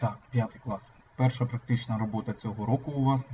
Так, п'ятий клас. Перша практична робота цього року у вас.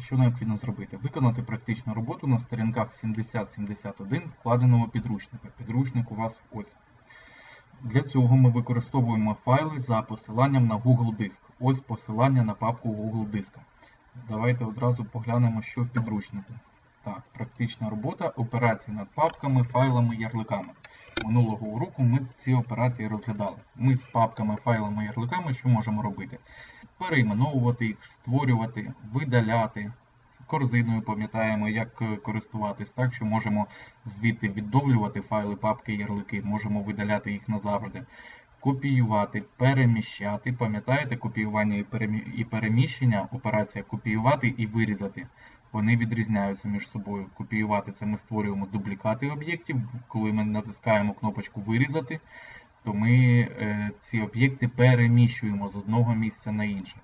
Що необхідно зробити? Виконати практичну роботу на сторінках 70-71 вкладеного підручника. Підручник у вас ось. Для цього ми використовуємо файли за посиланням на Google Диск. Ось посилання на папку Google Диска. Давайте одразу поглянемо, що в підручнику. Так, практична робота, операції над папками, файлами, ярликами. Минулого уроку ми ці операції розглядали. Ми з папками, файлами, ярликами що можемо робити? Перейменовувати їх, створювати, видаляти. Корзиною пам'ятаємо, як користуватись, так що можемо звідти відновлювати файли, папки, ярлики, можемо видаляти їх назавжди. Копіювати, переміщати. Пам'ятаєте, копіювання і переміщення, операція копіювати і вирізати. Вони відрізняються між собою. Копіювати це ми створюємо дублікати об'єктів. Коли ми натискаємо кнопочку Вирізати, то ми е, ці об'єкти переміщуємо з одного місця на інше.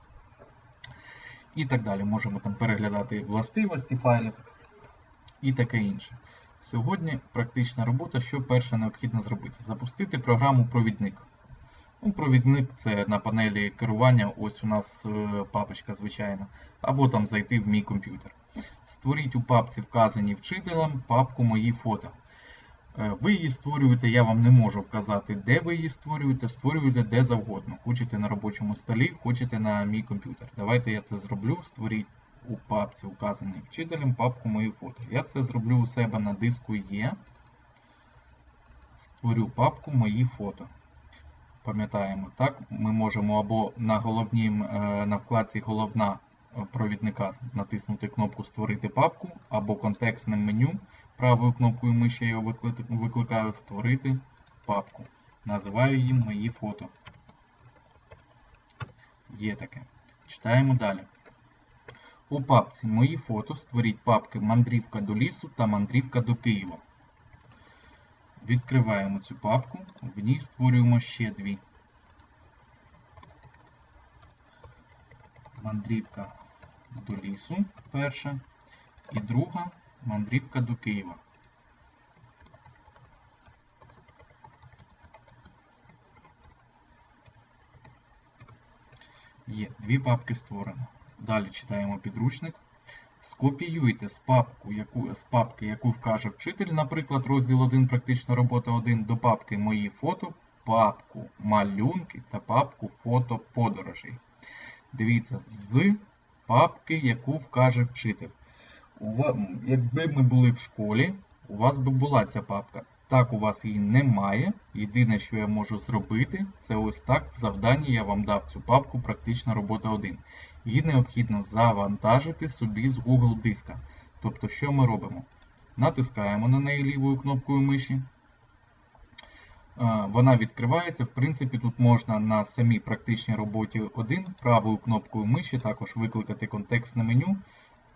І так далі. Можемо там переглядати властивості файлів і таке інше. Сьогодні практична робота, що перше необхідно зробити? Запустити програму Провідник. Ну, Провідник це на панелі керування, ось у нас е, папочка звичайна, або там зайти в мій комп'ютер. Створіть у папці, вказаній вчителем, папку Мої фото. Е, Ви її створюєте, я вам не можу вказати, де ви її створюєте, створюєте де завгодно. Хочете на робочому столі, хочете на мій комп'ютер. Давайте я це зроблю. Створіть у папці, указаній вчителем, папку Мої фото. Я це зроблю у себе на диску є. Створю папку Мої фото. Пам'ятаємо, так? Ми можемо або на головній, е, на вкладці Головна провідника натиснути кнопку Створити папку, або контекстним меню правою кнопкою миші я його викликаю Створити папку. Називаю її Мої фото. Є таке. Читаємо далі. У папці Мої фото створіть папки Мандрівка до лісу та Мандрівка до Києва. Відкриваємо цю папку, в ній створюємо ще дві. Мандрівка до лісу перша. І друга мандрівка до Києва. Є дві папки створено. Далі читаємо підручник. Скопіюйте з, папку, яку, з папки, яку вкаже вчитель, наприклад, розділ 1 практична робота 1 до папки Мої фото, папку малюнки та папку фото подорожей. Дивіться, з папки, яку вкаже вчитель. Якби ми були в школі, у вас би була ця папка. Так, у вас її немає. Єдине, що я можу зробити, це ось так в завданні я вам дав цю папку Практична робота 1. Її необхідно завантажити собі з Google диска. Тобто, що ми робимо? Натискаємо на неї лівою кнопкою миші. Вона відкривається. В принципі, тут можна на самій практичній роботі 1 правою кнопкою миші також викликати контекстне меню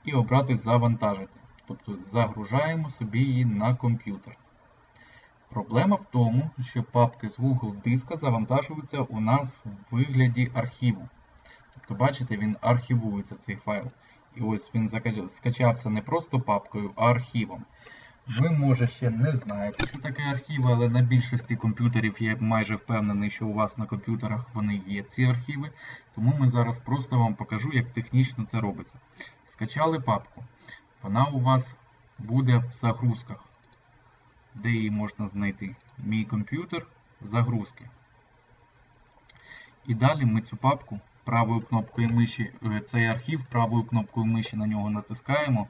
і обрати Завантажити. Тобто загружаємо собі її на комп'ютер. Проблема в тому, що папки з Google диска завантажуються у нас в вигляді архіву. Тобто, бачите, він архівується цей файл. І ось він скачався не просто папкою, а архівом. Ви, може, ще не знаєте, що таке архіви, але на більшості комп'ютерів я майже впевнений, що у вас на комп'ютерах вони є, ці архіви. Тому ми зараз просто вам покажу, як технічно це робиться. Скачали папку. Вона у вас буде в загрузках. Де її можна знайти? Мій комп'ютер, загрузки. І далі ми цю папку правою кнопкою миші, е, цей архів правою кнопкою миші на нього натискаємо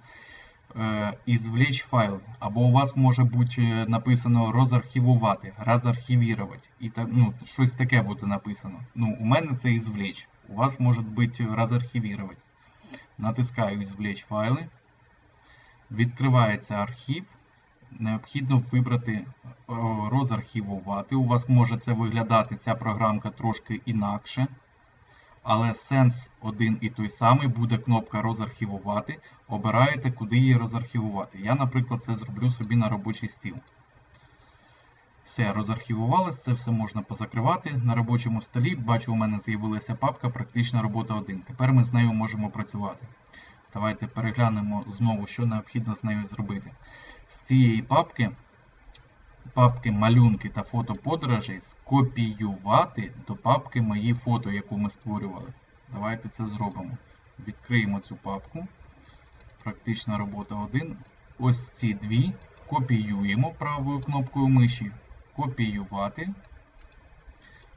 е, і файл. Або у вас може бути е, написано розархівувати, розархівірувати. І так, ну, щось таке буде написано. Ну, у мене це ізвлечь. У вас може бути розархівірувати. Натискаю «Извлечь файли. Відкривається архів. Необхідно вибрати розархівувати. У вас може це виглядати ця програмка трошки інакше. Але сенс один і той самий буде кнопка розархівувати. Обираєте, куди її розархівувати. Я, наприклад, це зроблю собі на робочий стіл. Все, розархівувалось, це все можна позакривати. На робочому столі, бачу, у мене з'явилася папка Практична робота 1. Тепер ми з нею можемо працювати. Давайте переглянемо знову, що необхідно з нею зробити. З цієї папки папки малюнки та фото подорожей скопіювати до папки мої фото, яку ми створювали. Давайте це зробимо. Відкриємо цю папку. Практична робота 1. Ось ці дві копіюємо правою кнопкою миші. Копіювати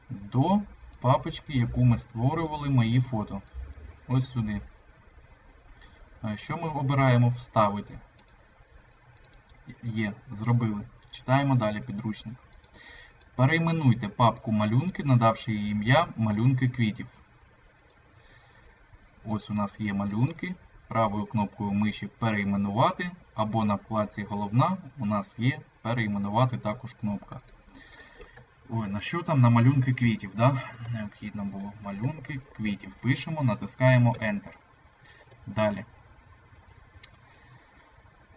до папочки, яку ми створювали мої фото. Ось сюди. Що ми обираємо вставити? Є, зробили. Читаємо далі підручник. Перейменуйте папку малюнки, надавши їй ім'я малюнки квітів. Ось у нас є малюнки. Правою кнопкою миші перейменувати, або на вкладці головна у нас є перейменувати також кнопка. Ой, на що там? На малюнки квітів, да? Необхідно було малюнки квітів. Пишемо, натискаємо Enter. Далі.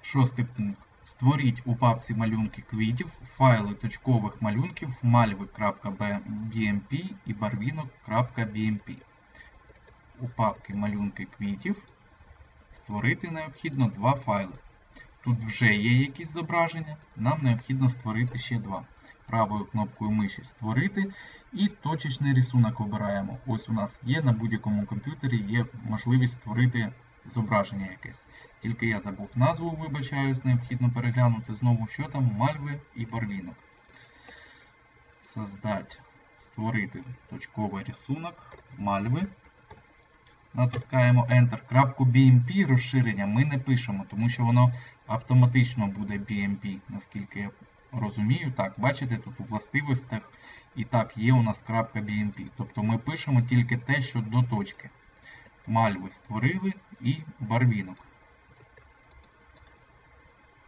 Шостий пункт. Створіть у папці малюнки квітів файли точкових малюнків malvi.bmp і barvinok.bmp. У папці малюнки квітів створити необхідно два файли. Тут вже є якісь зображення, нам необхідно створити ще два. Правою кнопкою миші Створити і точечний рисунок обираємо. Ось у нас є на будь-якому комп'ютері є можливість створити зображення якесь. Тільки я забув назву, вибачаюсь, необхідно переглянути знову, що там мальви і барвінок. Создать, створити точковий рисунок, мальви. Натискаємо Enter. Крапку BMP розширення ми не пишемо, тому що воно автоматично буде BMP, наскільки я розумію. Так, бачите, тут у властивостях і так є у нас крапка BMP. Тобто ми пишемо тільки те, що до точки. Мальви створили і барвінок.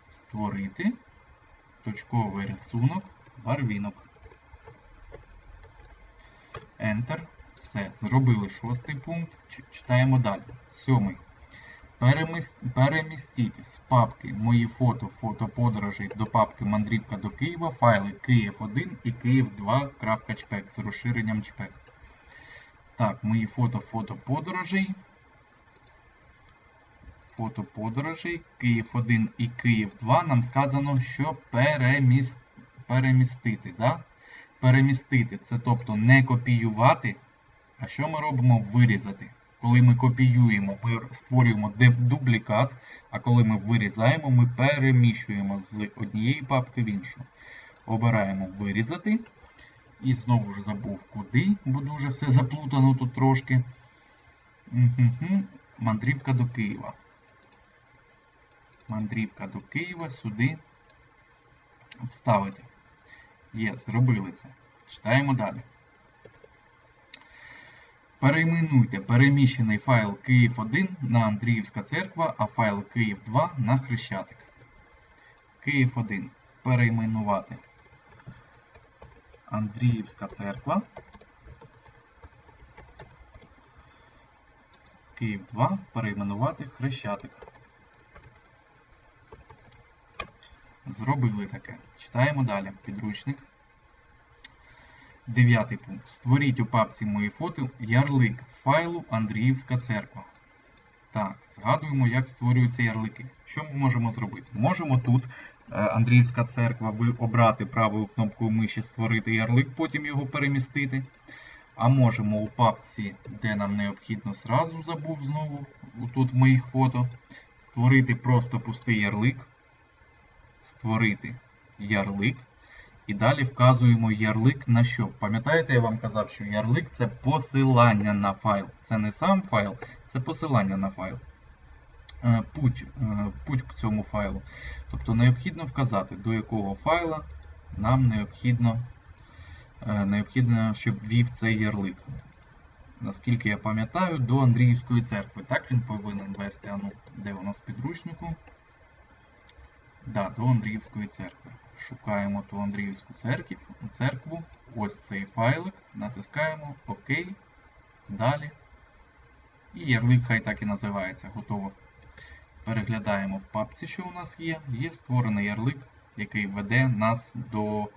Створити точковий рисунок, барвінок. Enter. Все, зробили шостий пункт. Читаємо далі. Сьомий. Перемістіть з папки Мої фото, фото подорожей до папки Мандрівка до Києва файли Київ 1 і Київ 2.чпек з розширенням чпек. Так, мої фото, фото подорожей. Фото подорожей. Київ 1 і Київ 2. Нам сказано, що переміс... перемістити. Да? Перемістити це тобто не копіювати. А що ми робимо? Вирізати. Коли ми копіюємо, ми створюємо дублікат, а коли ми вирізаємо, ми переміщуємо з однієї папки в іншу. Обираємо вирізати. І знову ж забув куди, бо дуже все заплутано тут трошки. Угу. Мандрівка до Києва. Мандрівка до Києва сюди вставити. Є, зробили це. Читаємо далі. Перейменуйте переміщений файл Київ 1 на Андріївська церква, а файл Київ 2 на Хрещатик. Київ 1. Перейменувати. Андріївська церква. Київ 2. Перейменувати Хрещатик. Зробили таке. Читаємо далі. Підручник. Дев'ятий пункт. Створіть у папці мої фото ярлик файлу Андріївська церква. Так, згадуємо, як створюються ярлики. Що ми можемо зробити? Можемо тут Андріївська церква ви обрати правою кнопкою миші Створити ярлик, потім його перемістити. А можемо у папці, де нам необхідно, зразу забув знову, тут в моїх фото, створити просто пустий ярлик. Створити ярлик. І далі вказуємо ярлик на що. Пам'ятаєте, я вам казав, що ярлик це посилання на файл. Це не сам файл, це посилання на файл. Путь путь к цьому файлу. Тобто необхідно вказати, до якого файла нам необхідно, необхідно щоб ввів цей ярлик. Наскільки я пам'ятаю, до Андріївської церкви. Так він повинен вести. А ну, де у нас підручнику? Да, до Андріївської церкви. Шукаємо ту Андріївську церкву. Ось цей файлик. Натискаємо ОК. Далі. І ярлик хай так і називається. Готово. Переглядаємо в папці, що у нас є. Є створений ярлик, який веде нас до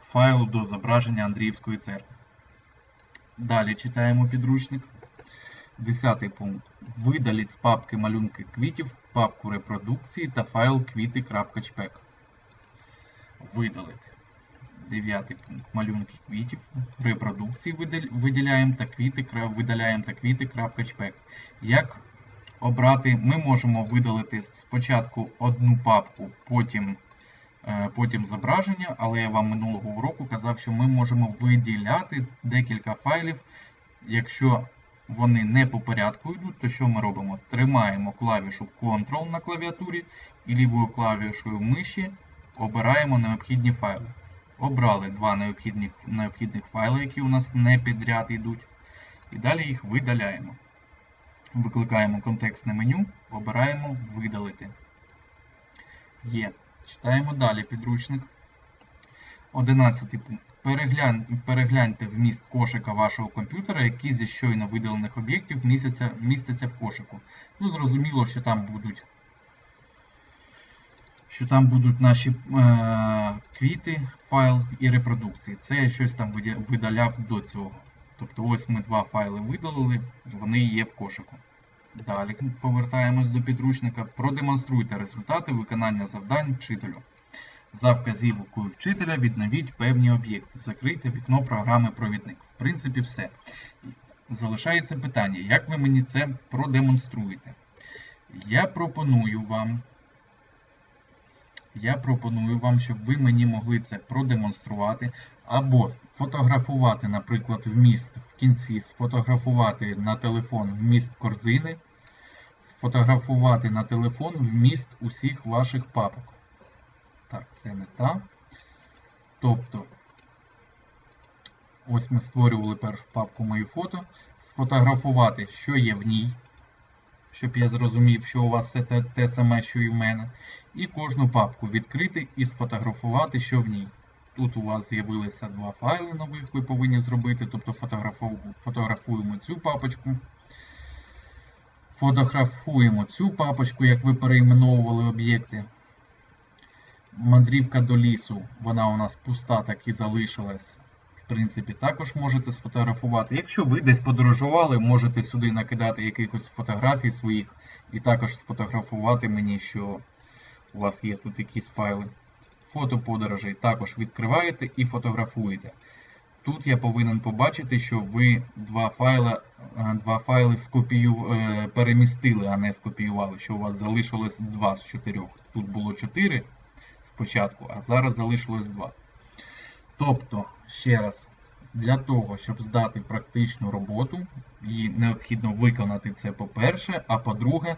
файлу до зображення Андріївської церкви. Далі читаємо підручник. Десятий пункт. Видаліть з папки малюнки квітів, папку репродукції та файл квіти.чпек. видалити. Дев'ятий пункт. Малюнки квітів, репродукції виділяємо та видаляємо та квіти. Як обрати, ми можемо видалити спочатку одну папку, потім, е, потім зображення, але я вам минулого уроку казав, що ми можемо виділяти декілька файлів. Якщо вони не по порядку йдуть, то що ми робимо? Тримаємо клавішу Ctrl на клавіатурі і лівою клавішою миші обираємо необхідні файли. Обрали два необхідних, необхідних файли, які у нас не підряд йдуть. І далі їх видаляємо. Викликаємо контекстне меню, обираємо видалити. Є. Читаємо далі підручник. 11 пункт. Переглянь, перегляньте вміст кошика вашого комп'ютера, які зі щойно видалених об'єктів містяться, містяться в кошику. Ну, зрозуміло, що там будуть, що там будуть наші е, квіти, файл і репродукції. Це я щось там видаляв до цього. Тобто ось ми два файли видалили, вони є в кошику. Далі повертаємось до підручника. Продемонструйте результати виконання завдань вчителю. За вказівкою вчителя відновіть певні об'єкти. Закрийте вікно програми Провідник. В принципі, все. Залишається питання, як ви мені це продемонструєте? Я пропоную вам. Я пропоную вам, щоб ви мені могли це продемонструвати або сфотографувати, наприклад, вміст в кінці, сфотографувати на телефон вміст корзини, сфотографувати на телефон вміст усіх ваших папок. Так, це не та. Тобто, ось ми створювали першу папку мої фото. Сфотографувати, що є в ній, щоб я зрозумів, що у вас все те, те саме, що і в мене. І кожну папку відкрити і сфотографувати, що в ній. Тут у вас з'явилися два файли нових, ви повинні зробити. Тобто фотографуємо цю папочку. Фотографуємо цю папочку, як ви перейменовували об'єкти. Мандрівка до лісу, вона у нас пуста, так і залишилась. Принципі, також можете сфотографувати. Якщо ви десь подорожували, можете сюди накидати якихось фотографій своїх і також сфотографувати мені, що у вас є тут якісь файли. Фото подорожей також відкриваєте і фотографуєте. Тут я повинен побачити, що ви два файли, е, два файли скопію, е, перемістили, а не скопіювали, що у вас залишилось два з чотирьох. Тут було чотири спочатку, а зараз залишилось два. Тобто, ще раз, для того, щоб здати практичну роботу, її необхідно виконати це по-перше, а по-друге,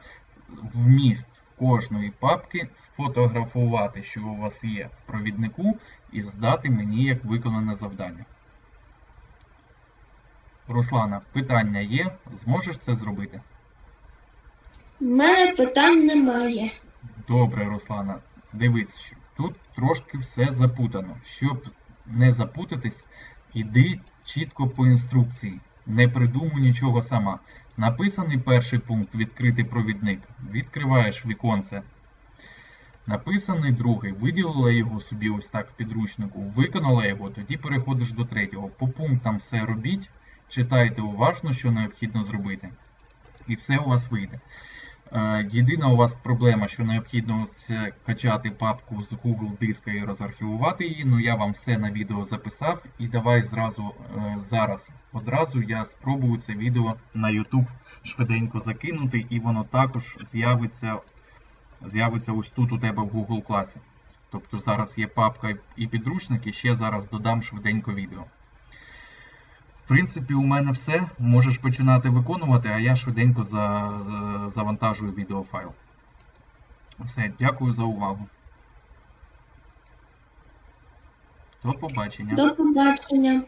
вміст кожної папки сфотографувати, що у вас є в провіднику, і здати мені як виконане завдання. Руслана, питання є? Зможеш це зробити? В мене питань немає. Добре, Руслана. Дивись, тут трошки все запутано. Щоб не запутатись, іди чітко по інструкції. Не придумуй нічого сама. Написаний перший пункт відкритий провідник. Відкриваєш віконце. Написаний другий, виділила його собі ось так в підручнику, виконала його, тоді переходиш до третього. По пунктам все робіть, читайте уважно, що необхідно зробити. І все у вас вийде. Е, Єдина у вас проблема, що необхідно качати папку з Google диска і розархівувати її. Ну я вам все на відео записав, і давай зразу е, зараз одразу я спробую це відео на YouTube швиденько закинути, і воно також з'явиться, з'явиться ось тут у тебе в Google класі. Тобто зараз є папка і підручник, і ще зараз додам швиденько відео. В принципі, у мене все. Можеш починати виконувати, а я швиденько за, за, завантажую відеофайл. Все, дякую за увагу. До побачення. До побачення.